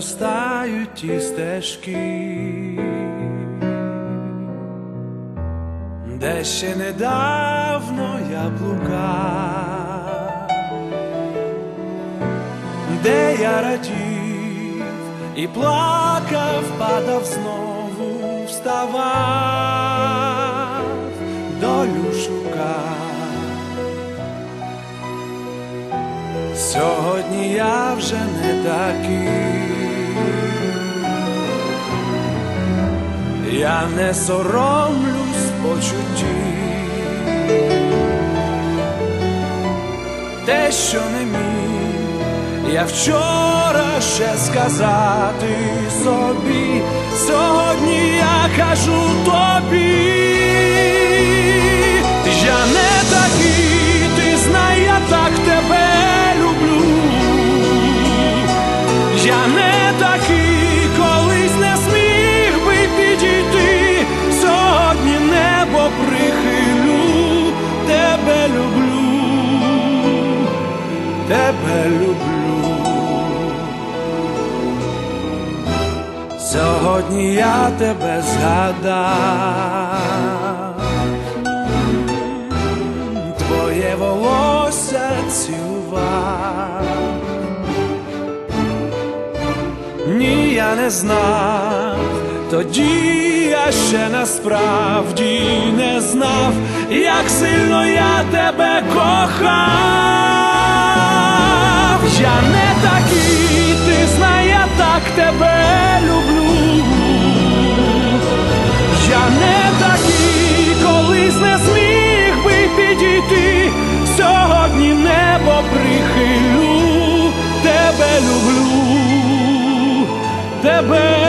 заростають ті стежки, де ще недавно я блукав, де я радів і плакав, падав знову, вставав, долю шукав. Сьогодні я вже не такий, я не соромлюсь почуттів, те, що не міг, я вчора ще сказати собі, сьогодні я кажу тобі, Сьогодні я тебе згадав, твоє волосся цілував. Ні, я не знав, тоді я ще насправді не знав, як сильно я тебе кохав. Я не такий, ти так тебе люблю. Я не такий, колись не зміг би підійти. Сьогодні небо прихилю, тебе люблю, тебе